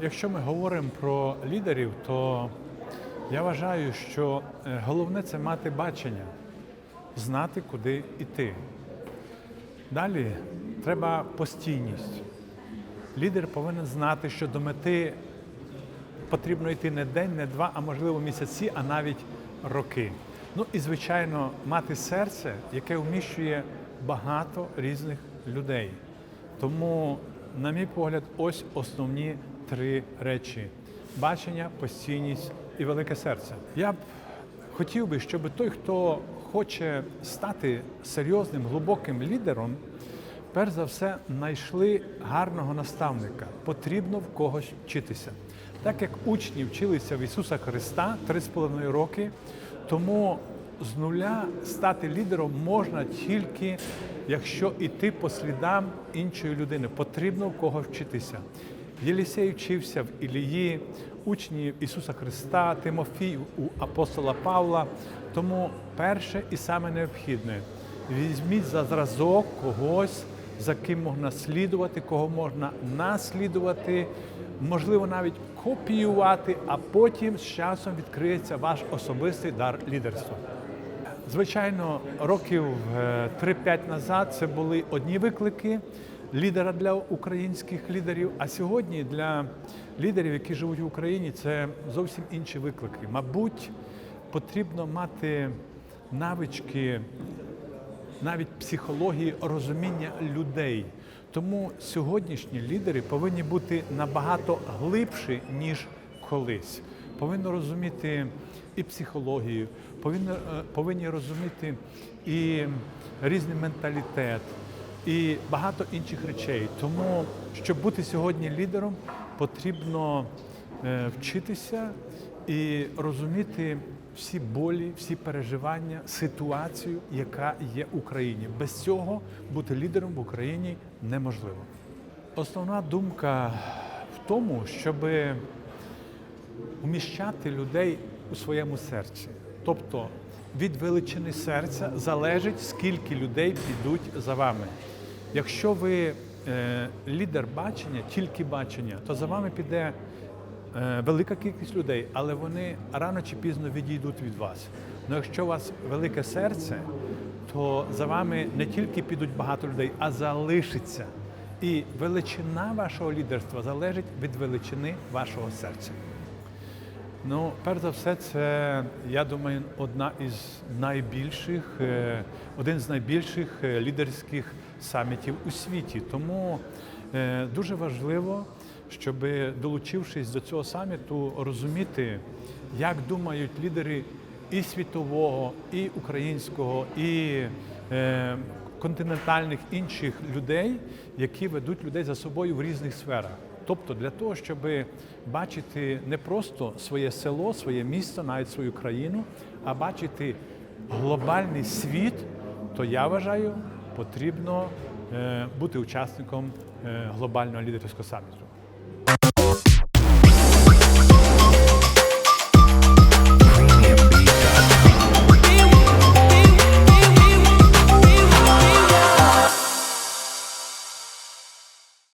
якщо ми говоримо про лідерів, то я вважаю, що е, головне це мати бачення, знати, куди йти. Далі треба постійність. Лідер повинен знати, що до мети потрібно йти не день, не два, а можливо місяці, а навіть роки. Ну і звичайно, мати серце, яке вміщує багато різних людей. Тому, на мій погляд, ось основні три речі: бачення, постійність і велике серце. Я б хотів би, щоб той, хто хоче стати серйозним, глибоким лідером, перш за все знайшли гарного наставника. Потрібно в когось вчитися. Так як учні вчилися в Ісуса Христа 3,5 роки, тому з нуля стати лідером можна тільки якщо йти по слідам іншої людини. Потрібно в кого вчитися. Єлісей вчився в Ілії, учні Ісуса Христа, Тимофій у апостола Павла. Тому перше і саме необхідне візьміть за зразок когось, за ким можна слідувати, кого можна наслідувати, можливо, навіть копіювати, а потім з часом відкриється ваш особистий дар лідерства. Звичайно, років е, 3-5 назад це були одні виклики лідера для українських лідерів. А сьогодні для лідерів, які живуть в Україні, це зовсім інші виклики. Мабуть, потрібно мати навички навіть психології розуміння людей. Тому сьогоднішні лідери повинні бути набагато глибші, ніж колись. Повинні розуміти і психологію, повинні, е, повинні розуміти і різний менталітет, і багато інших речей. Тому, щоб бути сьогодні лідером, потрібно е, вчитися і розуміти всі болі, всі переживання, ситуацію, яка є в Україні. Без цього бути лідером в Україні неможливо. Основна думка в тому, щоб вміщати людей у своєму серці. Тобто від величини серця залежить, скільки людей підуть за вами. Якщо ви е, лідер бачення, тільки бачення, то за вами піде е, велика кількість людей, але вони рано чи пізно відійдуть від вас. Ну якщо у вас велике серце, то за вами не тільки підуть багато людей, а залишиться. І величина вашого лідерства залежить від величини вашого серця. Ну, перш за все, це я думаю, одна із найбільших, е, один з найбільших е, лідерських самітів у світі. Тому е, дуже важливо, щоб долучившись до цього саміту, розуміти, як думають лідери і світового, і українського, і континентальних інших людей, які ведуть людей за собою в різних сферах. Тобто для того, щоб бачити не просто своє село, своє місто, навіть свою країну, а бачити глобальний світ, то я вважаю, потрібно е, бути учасником е, глобального лідерського саміту.